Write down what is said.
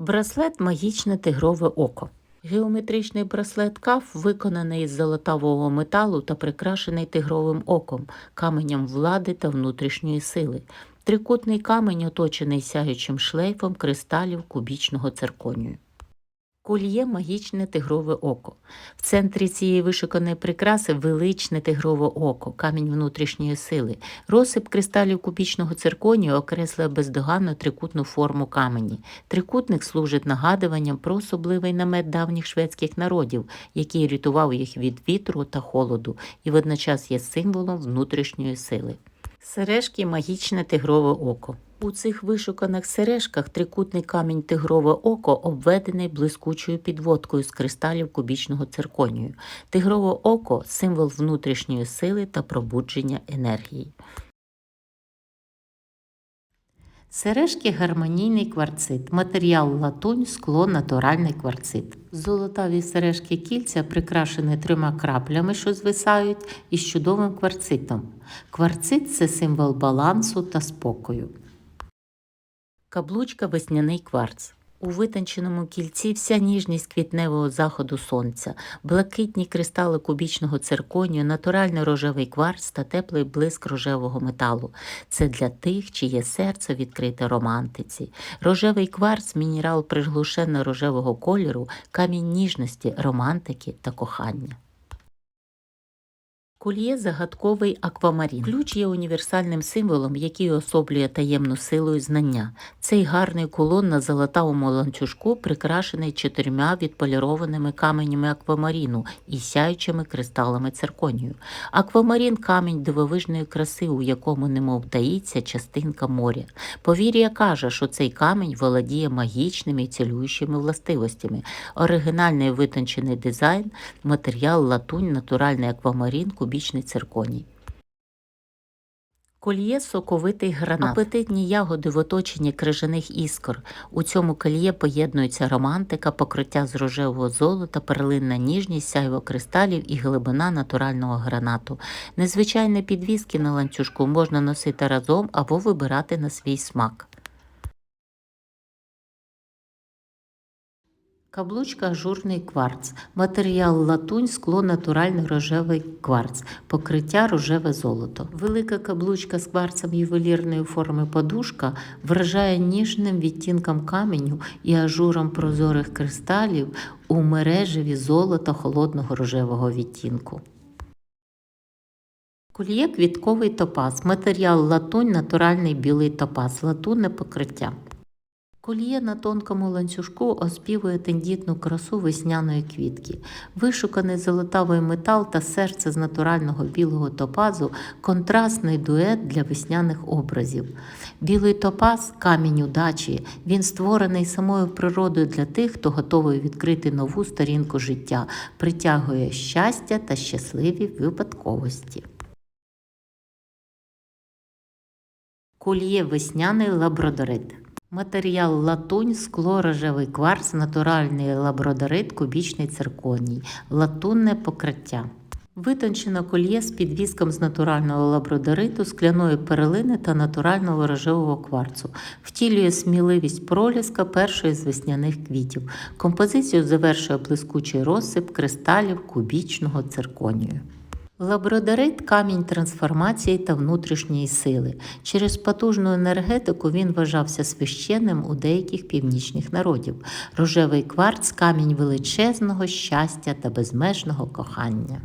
Браслет магічне тигрове око. Геометричний браслет каф виконаний із золотавого металу та прикрашений тигровим оком, каменем влади та внутрішньої сили. Трикутний камень оточений сяючим шлейфом кристалів кубічного цирконію. Кольє магічне тигрове око. В центрі цієї вишуканої прикраси величне тигрове око, камінь внутрішньої сили. Розсип кристалів кубічного цирконію окреслює бездоганну трикутну форму камені. Трикутник служить нагадуванням про особливий намет давніх шведських народів, який рятував їх від вітру та холоду, і водночас є символом внутрішньої сили. Сережки магічне тигрове око. У цих вишуканих сережках трикутний камінь тигрове око обведений блискучою підводкою з кристалів кубічного цирконію. Тигрове око символ внутрішньої сили та пробудження енергії. Сережки гармонійний кварцит, матеріал латунь, скло натуральний кварцит. Золотаві сережки кільця прикрашені трьома краплями, що звисають, із чудовим кварцитом. Кварцит це символ балансу та спокою. Каблучка весняний кварц. У витонченому кільці вся ніжність квітневого заходу сонця, блакитні кристали кубічного цирконію, натуральний рожевий кварц та теплий блиск рожевого металу. Це для тих, чиє серце відкрите романтиці. Рожевий кварц мінерал приглушено рожевого кольору, камінь ніжності, романтики та кохання. Кольє загадковий аквамарін. Ключ є універсальним символом, який особлює таємну силу і знання. Цей гарний кулон на золотавому ланцюжку прикрашений чотирма відполірованими каменями аквамаріну і сяючими кристалами цирконію. Аквамарін камінь дивовижної краси, у якому немов таїться частинка моря. Повір'я каже, що цей камінь володіє магічними і цілюючими властивостями. Оригінальний витончений дизайн, матеріал латунь, натуральний аквамарін, кубічний цирконій. Кольє соковитий гранат. Апетитні ягоди в оточенні крижаних іскор. У цьому кольє поєднується романтика, покриття з рожевого золота, перлинна ніжність, сяйво кристалів і глибина натурального гранату. Незвичайні підвіски на ланцюжку можна носити разом або вибирати на свій смак. Каблучка ажурний кварц. Матеріал латунь, скло натуральний рожевий кварц. Покриття рожеве золото. Велика каблучка з кварцем ювелірної форми подушка вражає ніжним відтінком каменю і ажуром прозорих кристалів у мережеві золота холодного рожевого відтінку. Кольє квітковий топаз. Матеріал латунь, натуральний білий топаз. Латунне покриття. Кольє на тонкому ланцюжку оспівує тендітну красу весняної квітки. Вишуканий золотавий метал та серце з натурального білого топазу контрастний дует для весняних образів. Білий топаз камінь удачі. Він створений самою природою для тих, хто готовий відкрити нову сторінку життя, притягує щастя та щасливі випадковості. Кольє весняний лабрадорит. Матеріал латунь, скло, рожевий кварц, натуральний лабрадорит, кубічний цирконій, латунне покриття. Витончено кольє з підвіском з натурального лабрадориту, скляної перлини та натурального рожевого кварцу. Втілює сміливість проліска першої з весняних квітів. Композицію завершує блискучий розсип кристалів кубічного цирконію. Лабрадорит – камінь трансформації та внутрішньої сили. Через потужну енергетику він вважався священним у деяких північних народів. Рожевий кварц камінь величезного щастя та безмежного кохання.